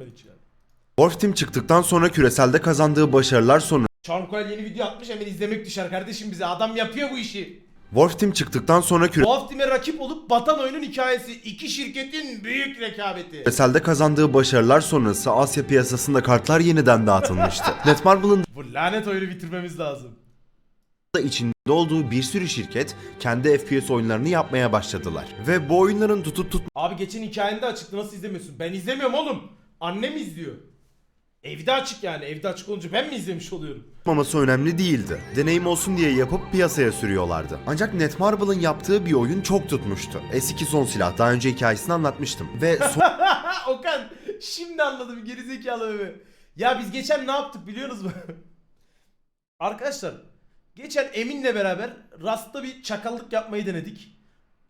ben hiç yani. Wolf Team çıktıktan sonra küreselde kazandığı başarılar sonra Charmcoil yeni video atmış hemen izlemek düşer kardeşim bize. Adam yapıyor bu işi. Wolf Team çıktıktan sonra Tuhaf Team'e rakip olup batan oyunun hikayesi. İki şirketin büyük rekabeti. küreselde kazandığı başarılar sonrası Asya piyasasında kartlar yeniden dağıtılmıştı. Netmarble'ın Bu lanet oyunu bitirmemiz lazım. da içinde olduğu bir sürü şirket kendi FPS oyunlarını yapmaya başladılar. Ve bu oyunların tutup Abi geçen hikayende açıktı nasıl izlemiyorsun? Ben izlemiyorum oğlum. Annem izliyor. Evde açık yani. Evde açık olunca ben mi izlemiş oluyorum? tutmaması önemli değildi. Deneyim olsun diye yapıp piyasaya sürüyorlardı. Ancak Netmarble'ın yaptığı bir oyun çok tutmuştu. S2 son silah daha önce hikayesini anlatmıştım. Ve Okan şimdi anladım gerizekalı bebe. Ya biz geçen ne yaptık biliyorsunuz mu? Arkadaşlar geçen Emin'le beraber Rust'ta bir çakallık yapmayı denedik.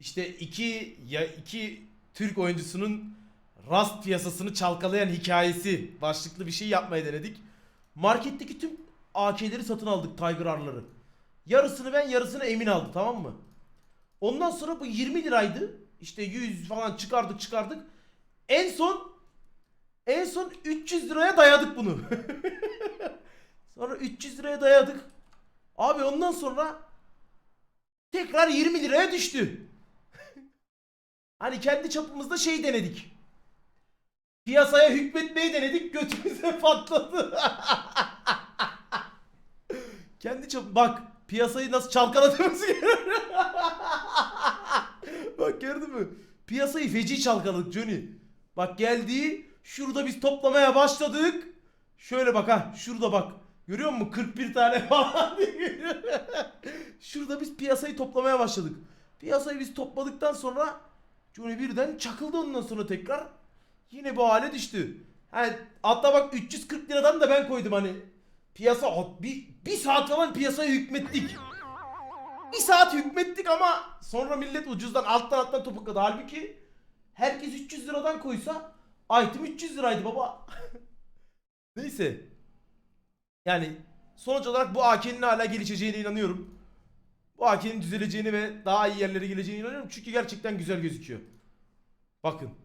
İşte iki ya iki Türk oyuncusunun Rust piyasasını çalkalayan hikayesi başlıklı bir şey yapmayı denedik. Marketteki tüm AK'leri satın aldık Tiger R'ları. Yarısını ben yarısını Emin aldı tamam mı? Ondan sonra bu 20 liraydı. İşte 100 falan çıkardık çıkardık. En son en son 300 liraya dayadık bunu. sonra 300 liraya dayadık. Abi ondan sonra tekrar 20 liraya düştü. hani kendi çapımızda şey denedik. Piyasaya hükmetmeyi denedik götümüze patladı. kendi çap bak piyasayı nasıl çalkaladığımızı Bak gördün mü? Piyasayı feci çalkaladık Johnny. Bak geldi. Şurada biz toplamaya başladık. Şöyle bak ha. Şurada bak. Görüyor musun? 41 tane falan. Şurada biz piyasayı toplamaya başladık. Piyasayı biz topladıktan sonra Johnny birden çakıldı ondan sonra tekrar. Yine bu hale düştü. Yani hatta bak 340 liradan da ben koydum hani. Piyasa bir, bir saat falan piyasaya hükmettik. Bir saat hükmettik ama sonra millet ucuzdan alttan alttan topukladı. Halbuki herkes 300 liradan koysa item 300 liraydı baba. Neyse. Yani sonuç olarak bu AK'nin hala gelişeceğine inanıyorum. Bu AK'nin düzeleceğini ve daha iyi yerlere geleceğine inanıyorum. Çünkü gerçekten güzel gözüküyor. Bakın.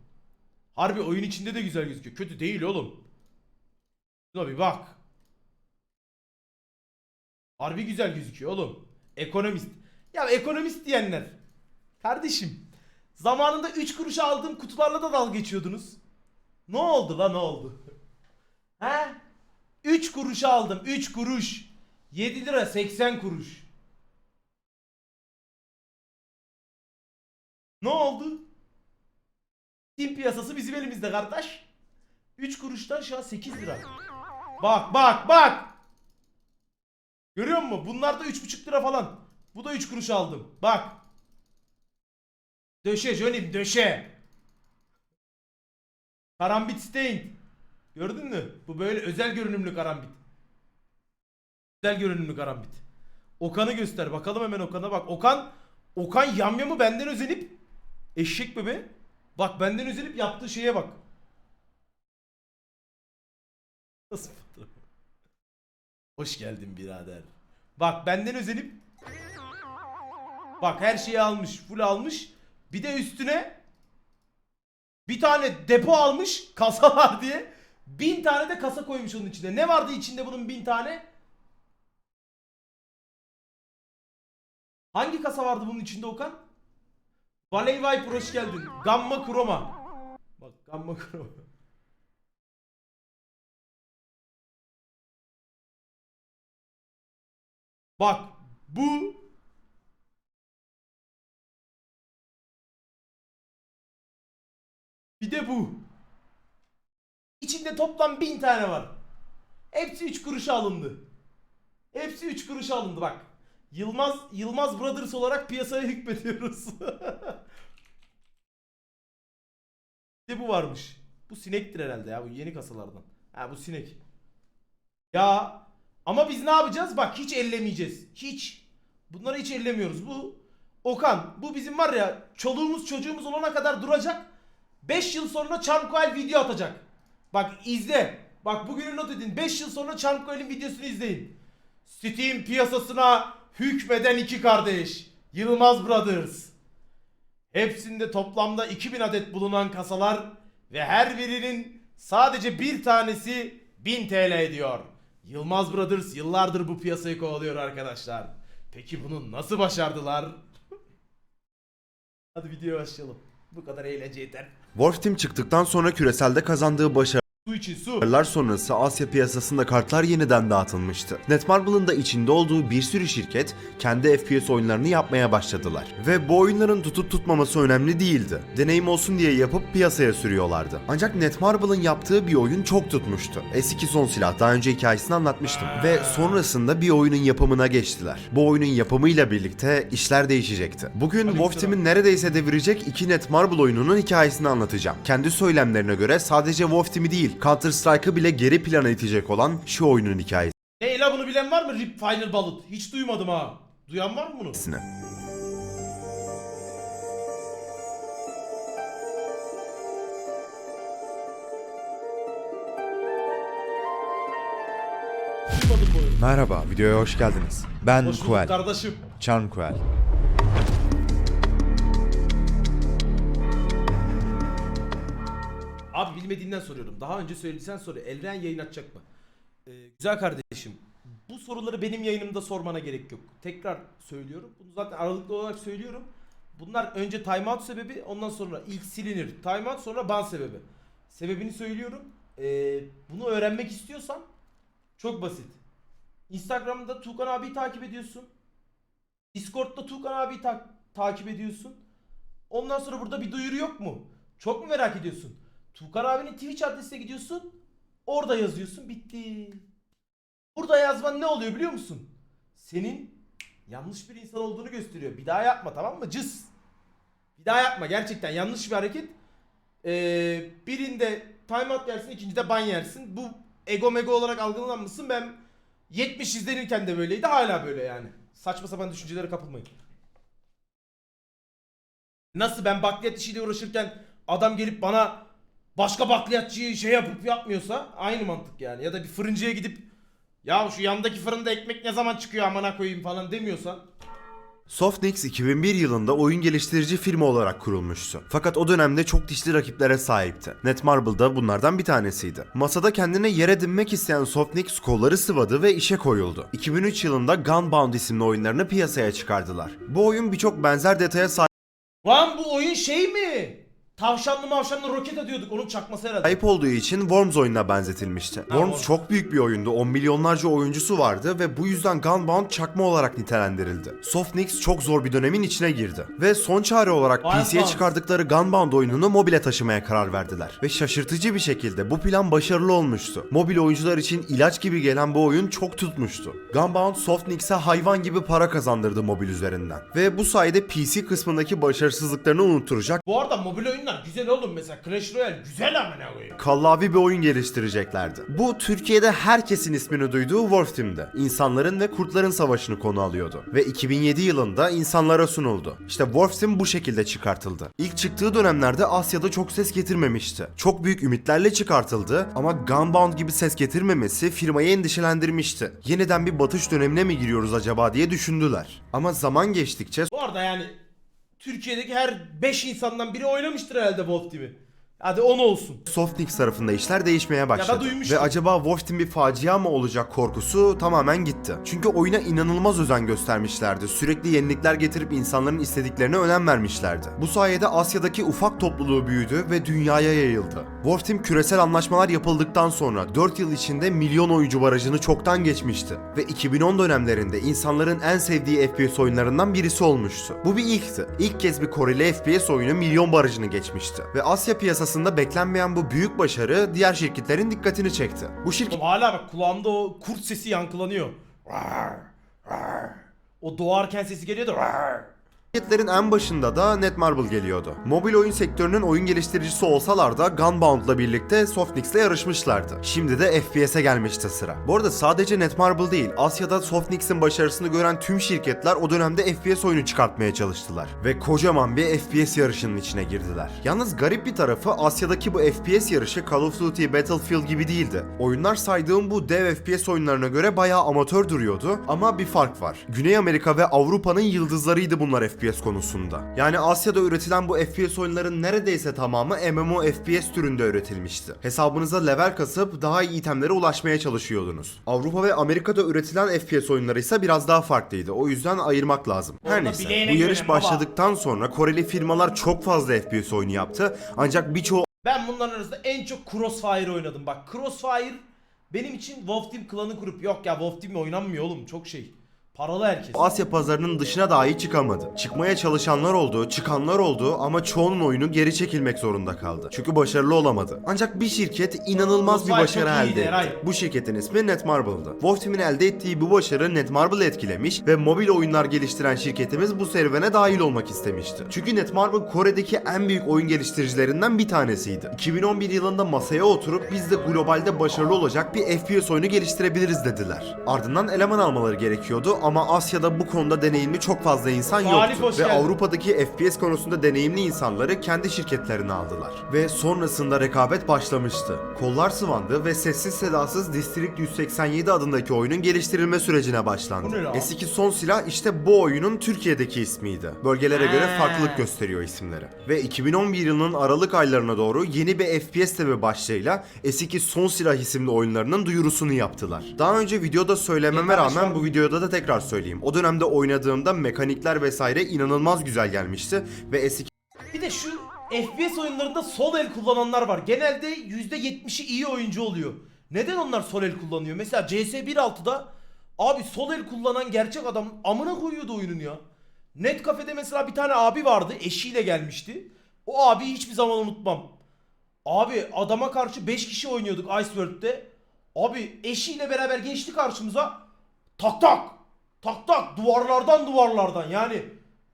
Harbi oyun içinde de güzel gözüküyor. Kötü değil oğlum. Şuna bir bak. Harbi güzel gözüküyor oğlum. Ekonomist. Ya ekonomist diyenler. Kardeşim. Zamanında 3 kuruş aldığım kutularla da dalga geçiyordunuz. Ne oldu la ne oldu? He? 3 kuruş aldım. 3 kuruş. 7 lira 80 kuruş. Ne oldu? Steam piyasası bizim elimizde kardeş. 3 kuruştan şu an 8 lira. Bak bak bak. Görüyor musun? Bunlar da 3,5 lira falan. Bu da 3 kuruş aldım. Bak. Döşe Johnny'm döşe. Karambit Stain. Gördün mü? Bu böyle özel görünümlü karambit. Özel görünümlü karambit. Okan'ı göster. Bakalım hemen Okan'a bak. Okan Okan yamyamı benden özenip eşek bebe. Bak benden özenip yaptığı şeye bak. Hoş geldin birader. Bak benden özenip Bak her şeyi almış. Full almış. Bir de üstüne bir tane depo almış kasa var diye. Bin tane de kasa koymuş onun içine. Ne vardı içinde bunun bin tane? Hangi kasa vardı bunun içinde Okan? Valley Viper hoş geldin. Gamma Chroma. Bak Gamma Chroma. Bak bu Bir de bu. İçinde toplam bin tane var. Hepsi 3 kuruşa alındı. Hepsi 3 kuruşa alındı bak. Yılmaz Yılmaz Brothers olarak piyasaya hükmediyoruz. De bu varmış. Bu sinektir herhalde ya bu yeni kasalardan. Ha bu sinek. Ya ama biz ne yapacağız? Bak hiç ellemeyeceğiz. Hiç. Bunları hiç ellemiyoruz. Bu Okan bu bizim var ya çoluğumuz çocuğumuz olana kadar duracak. 5 yıl sonra Charmcoil video atacak. Bak izle. Bak bugünü not edin. 5 yıl sonra Charmcoil'in videosunu izleyin. Steam piyasasına hükmeden iki kardeş. Yılmaz Brothers. Hepsinde toplamda 2000 adet bulunan kasalar ve her birinin Sadece bir tanesi 1000 TL ediyor. Yılmaz Brothers yıllardır bu piyasayı kovalıyor arkadaşlar. Peki bunu nasıl başardılar? Hadi videoya başlayalım. Bu kadar eğlence yeter. Wolf Team çıktıktan sonra küreselde kazandığı başarı Su için su. Yıllar sonrası Asya piyasasında kartlar yeniden dağıtılmıştı. Netmarble'ın da içinde olduğu bir sürü şirket kendi FPS oyunlarını yapmaya başladılar. Ve bu oyunların tutup tutmaması önemli değildi. Deneyim olsun diye yapıp piyasaya sürüyorlardı. Ancak Netmarble'ın yaptığı bir oyun çok tutmuştu. S2 son silah daha önce hikayesini anlatmıştım. Ve sonrasında bir oyunun yapımına geçtiler. Bu oyunun yapımıyla birlikte işler değişecekti. Bugün Wolf Team'in neredeyse devirecek iki Netmarble oyununun hikayesini anlatacağım. Kendi söylemlerine göre sadece Wolf Team'i değil Counter Strike'ı bile geri plana itecek olan şu oyunun hikayesini. Ne la bunu bilen var mı? Rip Final Bullet. Hiç duymadım ha. Duyan var mı bunu? Duymadım bu oyunu. Merhaba, videoya hoş geldiniz. Ben Hoş bulduk Kuel, kardeşim. Charm Kuel. Bilmediğinden soruyorum. Daha önce söylediysen soru. Elren yayın açacak mı? Ee, güzel kardeşim. Bu soruları benim yayınımda sormana gerek yok. Tekrar söylüyorum. Bunu zaten aralıklı olarak söylüyorum. Bunlar önce timeout sebebi ondan sonra ilk silinir. Timeout sonra ban sebebi. Sebebini söylüyorum. Ee, bunu öğrenmek istiyorsan çok basit. Instagram'da Tuğkan abiyi takip ediyorsun. Discord'da Tuğkan abiyi ta- takip ediyorsun. Ondan sonra burada bir duyuru yok mu? Çok mu merak ediyorsun? Tuğkan abinin Twitch adresine gidiyorsun. Orada yazıyorsun. Bitti. Burada yazman ne oluyor biliyor musun? Senin yanlış bir insan olduğunu gösteriyor. Bir daha yapma tamam mı? Cız. Bir daha yapma. Gerçekten yanlış bir hareket. Ee, birinde timeout yersin, ikincide ban yersin. Bu ego mego olarak algılanmışsın. Ben 70 izlenirken de böyleydi. Hala böyle yani. Saçma sapan düşüncelere kapılmayın. Nasıl ben bakliyat işiyle uğraşırken adam gelip bana başka bakliyatçıyı şey yapıp yapmıyorsa aynı mantık yani. Ya da bir fırıncıya gidip ya şu yandaki fırında ekmek ne zaman çıkıyor amına koyayım falan demiyorsan. Softnix 2001 yılında oyun geliştirici firma olarak kurulmuştu. Fakat o dönemde çok dişli rakiplere sahipti. Netmarble da bunlardan bir tanesiydi. Masada kendine yer edinmek isteyen Softnix kolları sıvadı ve işe koyuldu. 2003 yılında Gunbound isimli oyunlarını piyasaya çıkardılar. Bu oyun birçok benzer detaya sahip Lan bu oyun şey mi? Tavşanlı mavşanlı roket atıyorduk onun çakması herhalde. Sahip olduğu için Worms oyununa benzetilmişti. Worms Worms. çok büyük bir oyundu. 10 milyonlarca oyuncusu vardı ve bu yüzden Gunbound çakma olarak nitelendirildi. Softnix çok zor bir dönemin içine girdi. Ve son çare olarak Gunbound. PC'ye çıkardıkları Gunbound oyununu mobile taşımaya karar verdiler. Ve şaşırtıcı bir şekilde bu plan başarılı olmuştu. Mobil oyuncular için ilaç gibi gelen bu oyun çok tutmuştu. Gunbound Softnix'e hayvan gibi para kazandırdı mobil üzerinden. Ve bu sayede PC kısmındaki başarısızlıklarını unutturacak Bu arada mobil oyunlar güzel oğlum mesela Clash Royale güzel amına koyayım. kallavi bir oyun geliştireceklerdi. Bu Türkiye'de herkesin ismini duyduğu Wolf Team'di. İnsanların ve kurtların savaşını konu alıyordu. Ve 2007 yılında insanlara sunuldu. İşte Wolf Team bu şekilde çıkartıldı. İlk çıktığı dönemlerde Asya'da çok ses getirmemişti. Çok büyük ümitlerle çıkartıldı ama Gunbound gibi ses getirmemesi firmayı endişelendirmişti. Yeniden bir batış dönemine mi giriyoruz acaba diye düşündüler. Ama zaman geçtikçe Bu arada yani Türkiye'deki her 5 insandan biri oynamıştır herhalde Wolf Team'i. Hadi 10 olsun. Softnix tarafında işler değişmeye başladı. duymuştum. Ve acaba Wolf Team bir facia mı olacak korkusu tamamen gitti. Çünkü oyuna inanılmaz özen göstermişlerdi. Sürekli yenilikler getirip insanların istediklerine önem vermişlerdi. Bu sayede Asya'daki ufak topluluğu büyüdü ve dünyaya yayıldı. Wolf Team küresel anlaşmalar yapıldıktan sonra 4 yıl içinde milyon oyuncu barajını çoktan geçmişti. Ve 2010 dönemlerinde insanların en sevdiği FPS oyunlarından birisi olmuştu. Bu bir ilkti. İlk kez bir Koreli FPS oyunu milyon barajını geçmişti. Ve Asya piyasasında beklenmeyen bu büyük başarı diğer şirketlerin dikkatini çekti. Bu şirket Oğlum hala bak kulağımda o kurt sesi yankılanıyor. O doğarken sesi geliyordu. Rar. Şirketlerin en başında da Netmarble geliyordu. Mobil oyun sektörünün oyun geliştiricisi olsalar da Gunbound'la birlikte Softnix'le yarışmışlardı. Şimdi de FPS'e gelmişti sıra. Bu arada sadece Netmarble değil, Asya'da Softnix'in başarısını gören tüm şirketler o dönemde FPS oyunu çıkartmaya çalıştılar. Ve kocaman bir FPS yarışının içine girdiler. Yalnız garip bir tarafı Asya'daki bu FPS yarışı Call of Duty, Battlefield gibi değildi. Oyunlar saydığım bu dev FPS oyunlarına göre bayağı amatör duruyordu ama bir fark var. Güney Amerika ve Avrupa'nın yıldızlarıydı bunlar FPS konusunda. Yani Asya'da üretilen bu FPS oyunların neredeyse tamamı MMO FPS türünde üretilmişti. Hesabınıza level kasıp daha iyi itemlere ulaşmaya çalışıyordunuz. Avrupa ve Amerika'da üretilen FPS oyunları ise biraz daha farklıydı. O yüzden ayırmak lazım. Her neyse bu yarış başladıktan sonra Koreli firmalar çok fazla FPS oyunu yaptı. Ancak birçoğu Ben bunların arasında en çok Crossfire oynadım. Bak Crossfire benim için Wolf Team klanı kurup yok ya Wolf Team oynanmıyor oğlum çok şey. Paralı herkes. Asya pazarının dışına dahi çıkamadı. Çıkmaya çalışanlar oldu, çıkanlar oldu ama çoğunun oyunu geri çekilmek zorunda kaldı. Çünkü başarılı olamadı. Ancak bir şirket inanılmaz bir başarı çok iyiydi, elde etti. Eray. Bu şirketin ismi Netmarble'dı. Wolf Team'in elde ettiği bu başarı Netmarble'ı etkilemiş ve mobil oyunlar geliştiren şirketimiz bu serüvene dahil olmak istemişti. Çünkü Netmarble Kore'deki en büyük oyun geliştiricilerinden bir tanesiydi. 2011 yılında masaya oturup biz de globalde başarılı olacak bir FPS oyunu geliştirebiliriz dediler. Ardından eleman almaları gerekiyordu ama Asya'da bu konuda deneyimli çok fazla insan yoktu. Ve geldin. Avrupa'daki FPS konusunda deneyimli insanları kendi şirketlerine aldılar. Ve sonrasında rekabet başlamıştı. Kollar sıvandı ve sessiz sedasız District 187 adındaki oyunun geliştirilme sürecine başlandı. Bu ne lan? S2 son silah işte bu oyunun Türkiye'deki ismiydi. Bölgelere göre farklılık gösteriyor isimleri. Ve 2011 yılının Aralık aylarına doğru yeni bir FPS tabi başlığıyla S2 Son Silah isimli oyunlarının duyurusunu yaptılar. Daha önce videoda söylememe rağmen bu videoda da tekrar söyleyeyim. O dönemde oynadığımda mekanikler vesaire inanılmaz güzel gelmişti ve S2 Bir de şu FPS oyunlarında sol el kullananlar var. Genelde %70'i iyi oyuncu oluyor. Neden onlar sol el kullanıyor? Mesela CS 1.6'da abi sol el kullanan gerçek adam amına koyuyordu oyunun ya. Net kafede mesela bir tane abi vardı. Eşiyle gelmişti. O abiyi hiçbir zaman unutmam. Abi adama karşı 5 kişi oynuyorduk Iceworld'de. Abi eşiyle beraber geçti karşımıza. Tak tak. Tak tak. Duvarlardan duvarlardan yani.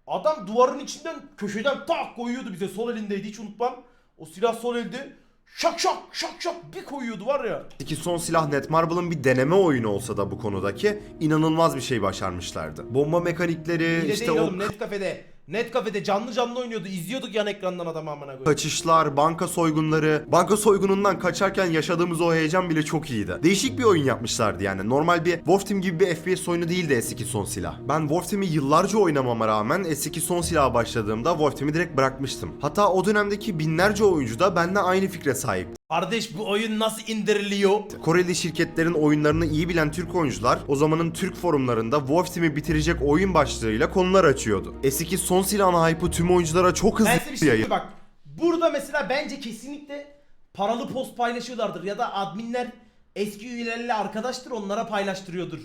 Adam duvarın içinden köşeden tak koyuyordu bize. Sol elindeydi hiç unutmam. O silah sol elde. Şak şak şak şak bir koyuyordu var ya. Ki son silah Netmarble'ın bir deneme oyunu olsa da bu konudaki inanılmaz bir şey başarmışlardı. Bomba mekanikleri, Hile işte değil o oğlum net kafede. Net kafede canlı canlı oynuyordu. İzliyorduk yan ekrandan adamı amına koyayım. kaçışlar, banka soygunları, banka soygunundan kaçarken yaşadığımız o heyecan bile çok iyiydi. Değişik bir oyun yapmışlardı yani. Normal bir Wolf Team gibi bir FPS oyunu değildi S2 son silah. Ben Wolf Team'i yıllarca oynamama rağmen S2 son silaha başladığımda Wolf Team'i direkt bırakmıştım. Hatta o dönemdeki binlerce oyuncu da benimle aynı fikre sahip. Kardeş bu oyun nasıl indiriliyor? Koreli şirketlerin oyunlarını iyi bilen Türk oyuncular o zamanın Türk forumlarında Wolf Team'i bitirecek oyun başlığıyla konular açıyordu. S2 son silahın hype'ı tüm oyunculara çok hızlı Ben size bir şey yayıldı. diyeyim bak. Burada mesela bence kesinlikle paralı post paylaşıyorlardır ya da adminler eski üyelerle arkadaştır onlara paylaştırıyordur.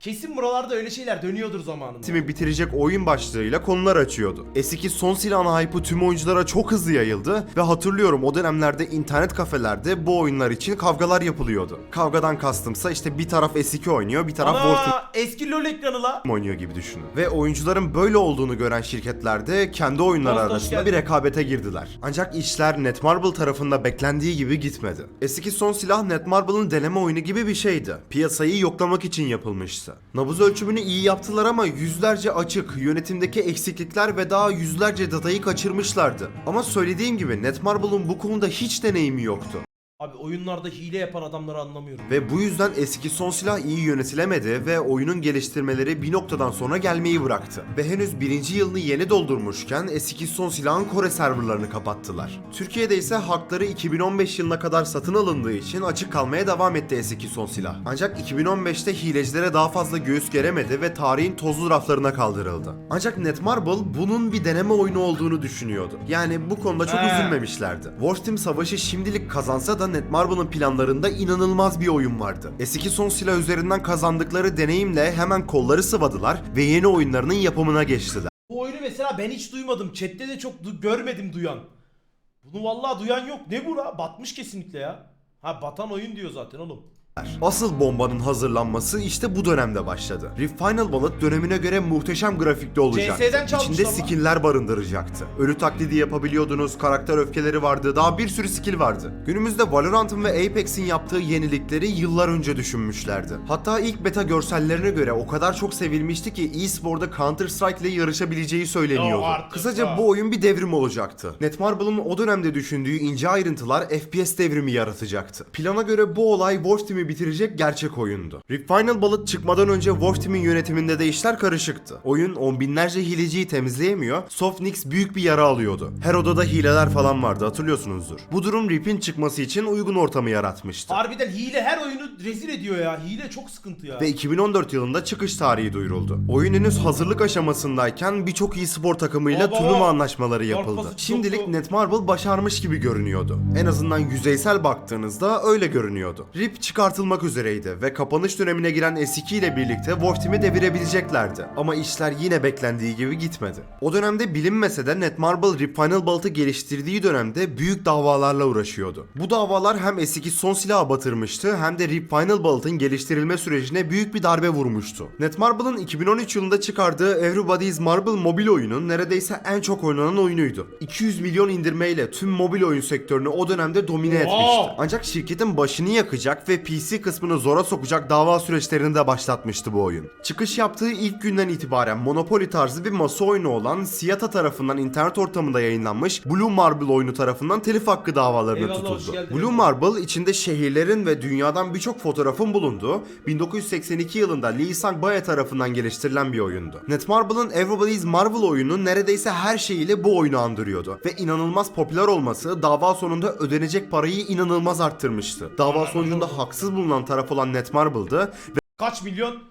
Kesin buralarda öyle şeyler dönüyordur zamanında. Timi bitirecek oyun başlığıyla konular açıyordu. S2 son silahın hype'ı tüm oyunculara çok hızlı yayıldı ve hatırlıyorum o dönemlerde internet kafelerde bu oyunlar için kavgalar yapılıyordu. Kavgadan kastımsa işte bir taraf S2 oynuyor bir taraf War Team Ana eski LoL ekranı la. oynuyor gibi düşünün. Ve oyuncuların böyle olduğunu gören şirketler de kendi oyunları Dost, hoş arasında geldin. bir rekabete girdiler. Ancak işler Netmarble tarafında beklendiği gibi gitmedi. S2 son silah Netmarble'ın deneme oyunu gibi bir şeydi. Piyasayı yoklamak için yapılmıştı. Nabız ölçümünü iyi yaptılar ama yüzlerce açık, yönetimdeki eksiklikler ve daha yüzlerce datayı kaçırmışlardı. Ama söylediğim gibi Netmarble'ın bu konuda hiç deneyimi yoktu. Abi oyunlarda hile yapan adamları anlamıyorum. Ve bu yüzden eski son silah iyi yönetilemedi ve oyunun geliştirmeleri bir noktadan sonra gelmeyi bıraktı. Ve henüz birinci yılını yeni doldurmuşken eski son silahın Kore serverlarını kapattılar. Türkiye'de ise hakları 2015 yılına kadar satın alındığı için açık kalmaya devam etti eski son silah. Ancak 2015'te hilecilere daha fazla göğüs geremedi ve tarihin tozlu raflarına kaldırıldı. Ancak Netmarble bunun bir deneme oyunu olduğunu düşünüyordu. Yani bu konuda çok He. üzülmemişlerdi. War Team savaşı şimdilik kazansa da Netmarble'ın planlarında inanılmaz bir oyun vardı. S2 son silah üzerinden kazandıkları deneyimle hemen kolları sıvadılar ve yeni oyunlarının yapımına geçtiler. Bu oyunu mesela ben hiç duymadım. Chat'te de çok du- görmedim duyan. Bunu vallahi duyan yok. Ne bu la? Batmış kesinlikle ya. Ha batan oyun diyor zaten oğlum. Asıl bombanın hazırlanması işte bu dönemde başladı. Rift Final Bullet dönemine göre muhteşem grafikte çalmışlar İçinde skill'ler barındıracaktı. Ölü taklidi yapabiliyordunuz, karakter öfkeleri vardı, daha bir sürü skill vardı. Günümüzde Valorant'ın ve Apex'in yaptığı yenilikleri yıllar önce düşünmüşlerdi. Hatta ilk beta görsellerine göre o kadar çok sevilmişti ki e-sporda Counter Strike ile yarışabileceği söyleniyordu. Kısaca bu oyun bir devrim olacaktı. Netmarble'ın o dönemde düşündüğü ince ayrıntılar FPS devrimi yaratacaktı. Plana göre bu olay Wolf Team'i Team'i bitirecek gerçek oyundu. Rip Final Bullet çıkmadan önce Wolf Team'in yönetiminde de işler karışıktı. Oyun on binlerce hileciyi temizleyemiyor, Softnix büyük bir yara alıyordu. Her odada hileler falan vardı hatırlıyorsunuzdur. Bu durum Rip'in çıkması için uygun ortamı yaratmıştı. Harbiden hile her oyunu rezil ediyor ya. Hile çok sıkıntı ya. Ve 2014 yılında çıkış tarihi duyuruldu. Oyun henüz hazırlık aşamasındayken birçok e-spor takımıyla Baba! turnuva anlaşmaları yapıldı. Çarpması Şimdilik çoktu. Netmarble başarmış gibi görünüyordu. En azından yüzeysel baktığınızda öyle görünüyordu. RIP çıkartılmak üzereydi ve kapanış dönemine giren S2 ile birlikte Wolf Team'i devirebileceklerdi. Ama işler yine beklendiği gibi gitmedi. O dönemde bilinmese de Netmarble Rip Final Bullet'ı geliştirdiği dönemde büyük davalarla uğraşıyordu. Bu davalar hem S2 son silahı batırmıştı hem de Rip Final Bullet'ın geliştirilme sürecine büyük bir darbe vurmuştu. Netmarble'ın 2013 yılında çıkardığı Everybody's Marble mobil oyunu neredeyse en çok oynanan oyunuydu. 200 milyon indirmeyle tüm mobil oyun sektörünü o dönemde domine etmişti. Ancak şirketin başını yakacak ve PC kısmını zora sokacak dava süreçlerini de başlatmıştı bu oyun. Çıkış yaptığı ilk günden itibaren Monopoly tarzı bir masa oyunu olan Siyata tarafından internet ortamında yayınlanmış Blue Marble oyunu tarafından telif hakkı davalarına Eyvallah, tutuldu. Blue Marble içinde şehirlerin ve dünyadan birçok fotoğrafın bulunduğu 1982 yılında Lee Sang-bae tarafından geliştirilen bir oyundu. Netmarble'ın Everybody's Marvel oyunu neredeyse her şeyiyle bu oyunu andırıyordu ve inanılmaz popüler olması dava sonunda ödenecek parayı inanılmaz arttırmıştı. Dava sonucunda haksız bulunan taraf olan Netmarble'dı Kaç milyon?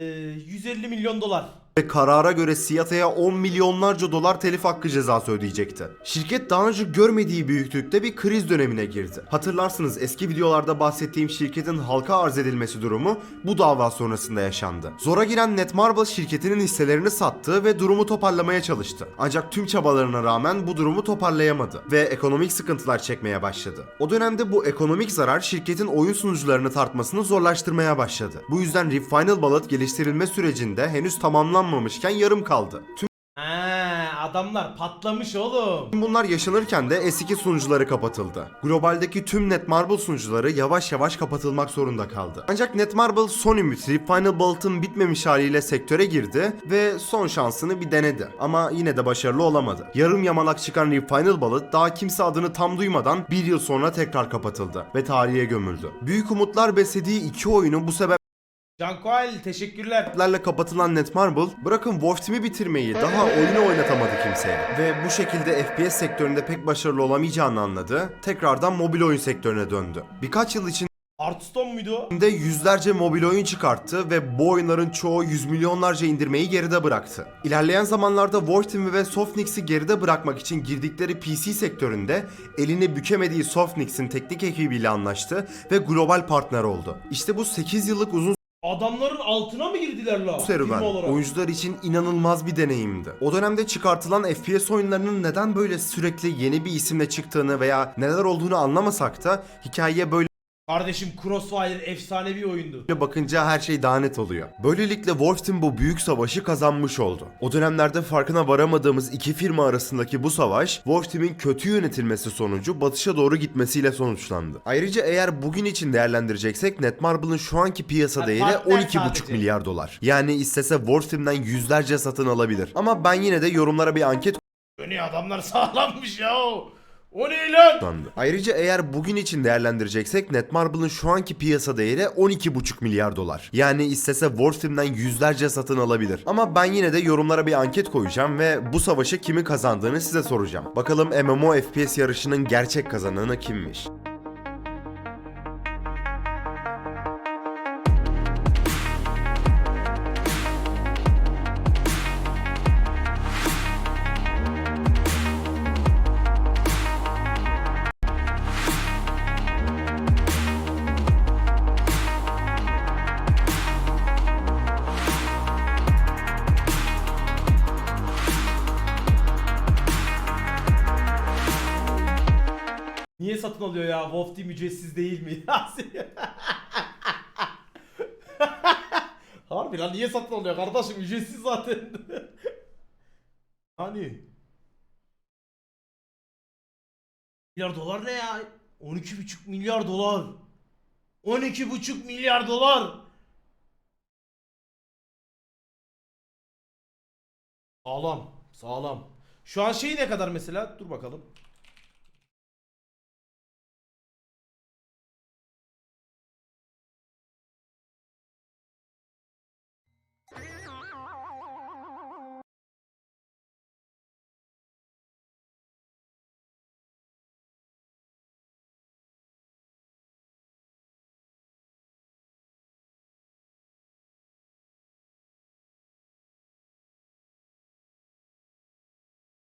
Ee, 150 milyon dolar. Ve karara göre Seattle'ya 10 milyonlarca dolar telif hakkı cezası ödeyecekti. Şirket daha önce görmediği büyüklükte bir kriz dönemine girdi. Hatırlarsınız eski videolarda bahsettiğim şirketin halka arz edilmesi durumu bu dava sonrasında yaşandı. Zora giren Netmarble şirketinin hisselerini sattı ve durumu toparlamaya çalıştı. Ancak tüm çabalarına rağmen bu durumu toparlayamadı ve ekonomik sıkıntılar çekmeye başladı. O dönemde bu ekonomik zarar şirketin oyun sunucularını tartmasını zorlaştırmaya başladı. Bu yüzden Rip Final Bullet geliştirilme sürecinde henüz tamamlanmamışken yarım kaldı. Tüm Ha, adamlar patlamış oğlum. bunlar yaşanırken de S2 sunucuları kapatıldı. Globaldeki tüm Netmarble sunucuları yavaş yavaş kapatılmak zorunda kaldı. Ancak Netmarble son ümit Rip Final Bullet'ın bitmemiş haliyle sektöre girdi ve son şansını bir denedi. Ama yine de başarılı olamadı. Yarım yamalak çıkan Final Bullet daha kimse adını tam duymadan bir yıl sonra tekrar kapatıldı ve tarihe gömüldü. Büyük umutlar beslediği iki oyunu bu sebep Cankoal teşekkürler. sebeplerle kapatılan Netmarble bırakın Wolf Team'i bitirmeyi daha oyunu oynatamadı kimseye. Ve bu şekilde FPS sektöründe pek başarılı olamayacağını anladı. Tekrardan mobil oyun sektörüne döndü. Birkaç yıl içinde Hearthstone muydu o? yüzlerce mobil oyun çıkarttı ve bu oyunların çoğu yüz milyonlarca indirmeyi geride bıraktı. İlerleyen zamanlarda Wolf Team'i ve Softnix'i geride bırakmak için girdikleri PC sektöründe elini bükemediği Softnix'in teknik ekibiyle anlaştı ve global partner oldu. İşte bu 8 yıllık uzun Adamların altına mı girdiler la? serüven Firma olarak. oyuncular için inanılmaz bir deneyimdi. O dönemde çıkartılan FPS oyunlarının neden böyle sürekli yeni bir isimle çıktığını veya neler olduğunu anlamasak da hikayeye böyle Kardeşim Crossfire efsane bir oyundu. bakınca her şey daha net oluyor. Böylelikle Wolf Team bu büyük savaşı kazanmış oldu. O dönemlerde farkına varamadığımız iki firma arasındaki bu savaş Wolf Team'in kötü yönetilmesi sonucu batışa doğru gitmesiyle sonuçlandı. Ayrıca eğer bugün için değerlendireceksek Netmarble'ın şu anki piyasa Ha, değeri partner 12,5 sadece. milyar dolar. Yani istese Wolf Team'den yüzlerce satın alabilir. Ama ben yine de yorumlara bir anket Öne adamlar sağlammış ya. O ne lan? Ayrıca eğer bugün için değerlendireceksek Netmarble'ın şu anki piyasa değeri 12,5 milyar dolar. Yani istese Wolf Team'den yüzlerce satın alabilir. Ama ben yine de yorumlara bir anket koyacağım ve bu savaşı kimin kazandığını size soracağım. Bakalım MMO FPS yarışının gerçek kazananı kimmiş? Niye satın alıyor ya? Wolf Team ücretsiz değil mi? Harbi lan niye satın alıyor kardeşim? Ücretsiz zaten. hani? Milyar dolar ne ya? 12,5 milyar dolar. 12,5 milyar dolar. Sağlam. Sağlam. Şu an şey ne kadar mesela? Dur bakalım.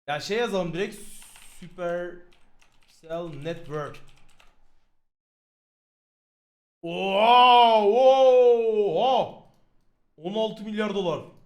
Ya şey yazalım direkt Supercell Network. Oha! Oha! 16 milyar dolar.